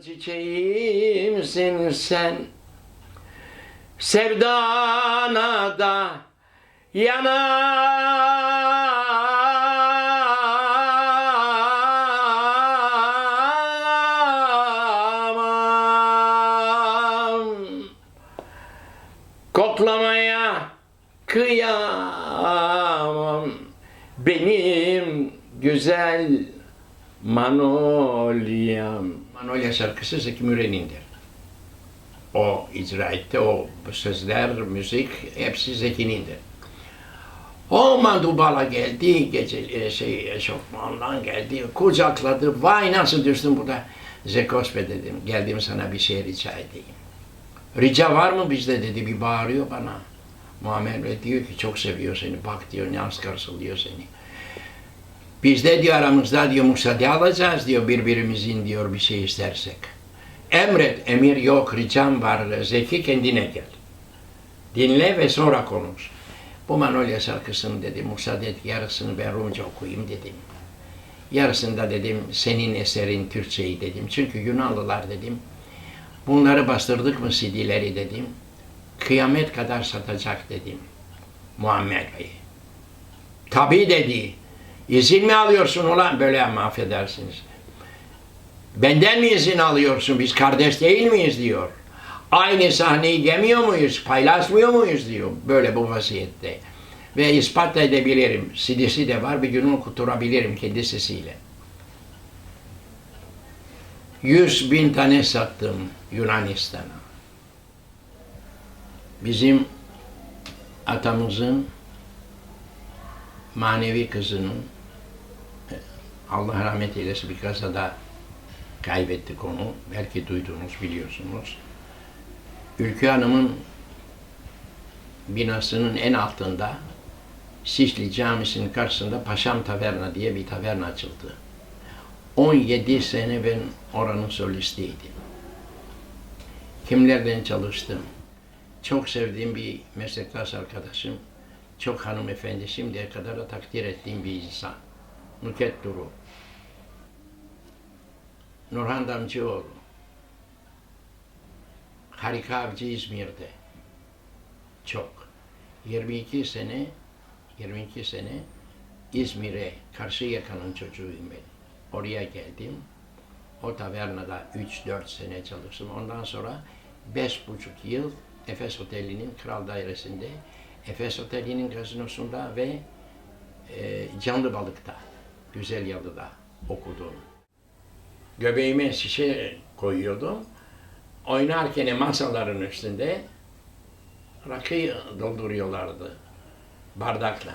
Çiçeğimsin sen. Sevdana da yanamam Koklamaya kıyamam. Benim güzel Manolyam. Manolya şarkısı Zeki Müren'indir. O icra etti, o sözler, müzik hepsi Zeki'nindir. O Madubala geldi, gece e, şey eşofmandan geldi, kucakladı. Vay nasıl düştün burada? Zekos be dedim, geldim sana bir şey rica edeyim. Rica var mı bizde dedi, bir bağırıyor bana. Muammer Bey diyor ki çok seviyor seni, bak diyor ne az karşılıyor seni. Biz de diyor aramızda diyor müsaade alacağız diyor birbirimizin diyor bir şey istersek. Emret, emir yok, ricam var, Zeki kendine gel. Dinle ve sonra konuş. Bu Manolya şarkısını dedi, müsaade et yarısını ben Rumca okuyayım dedim. Yarısında dedim senin eserin Türkçeyi dedim. Çünkü Yunanlılar dedim. Bunları bastırdık mı CD'leri dedim. Kıyamet kadar satacak dedim. Muammer Bey. Tabii dedi. İzin mi alıyorsun ulan? Böyle ama. Benden mi izin alıyorsun? Biz kardeş değil miyiz diyor. Aynı sahneyi yemiyor muyuz? Paylaşmıyor muyuz diyor. Böyle bu vaziyette. Ve ispat edebilirim. CD'si de var. Bir gün okuturabilirim kendi sesiyle. Yüz bin tane sattım Yunanistan'a. Bizim atamızın manevi kızının Allah rahmet eylesin bir kazada kaybettik onu. Belki duydunuz, biliyorsunuz. Ülkü Hanım'ın binasının en altında Şişli Camisi'nin karşısında Paşam Taverna diye bir taverna açıldı. 17 sene ben oranın solistiydim. Kimlerden çalıştım? Çok sevdiğim bir meslektaş arkadaşım, çok hanımefendi, şimdiye kadar da takdir ettiğim bir insan. Nüket Duru. Nurhan Damcıoğlu. Harika Avcı İzmir'de. Çok. 22 sene 22 sene İzmir'e karşı yakanın çocuğuyum ben. Oraya geldim. O tavernada 3-4 sene çalıştım. Ondan sonra 5,5 yıl Efes Oteli'nin kral dairesinde, Efes Oteli'nin gazinosunda ve e, Canlı Balık'ta, Güzel Yalı'da okudum. Göbeğime şişe koyuyordum. Oynarken masaların üstünde rakı dolduruyorlardı bardakla.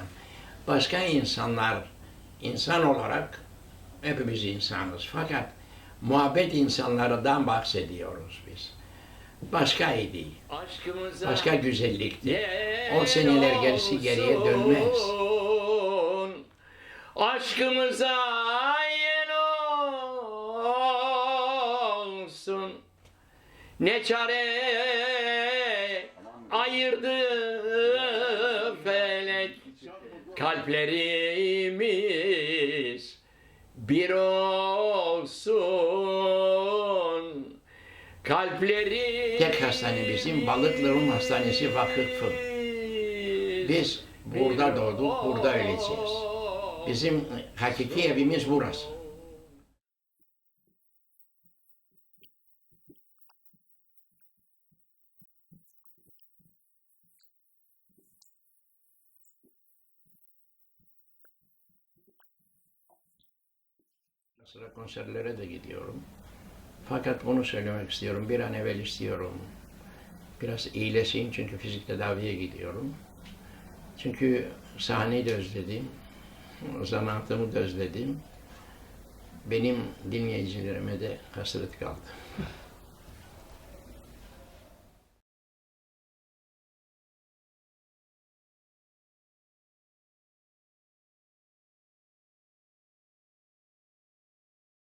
Başka insanlar, insan olarak hepimiz insanız. Fakat muhabbet insanlardan bahsediyoruz biz. Başkaydı. Aşkımıza Başka güzellikti. O seneler gerisi geriye dönmez. Aşkımıza yen olsun. Ne çare ayırdı felek kalplerimiz bir olsun. Kalpleri Tek hastane bizim Balıklı Rum Hastanesi Vakıfı. Biz burada doğduk, burada öleceğiz. Bizim hakiki evimiz burası. Sıra konserlere de gidiyorum. Fakat bunu söylemek istiyorum. Bir an evvel istiyorum. Biraz iyileşeyim çünkü fizik tedaviye gidiyorum. Çünkü sahneyi de özledim. Zanaatımı da özledim. Benim dinleyicilerime de hasret kaldı.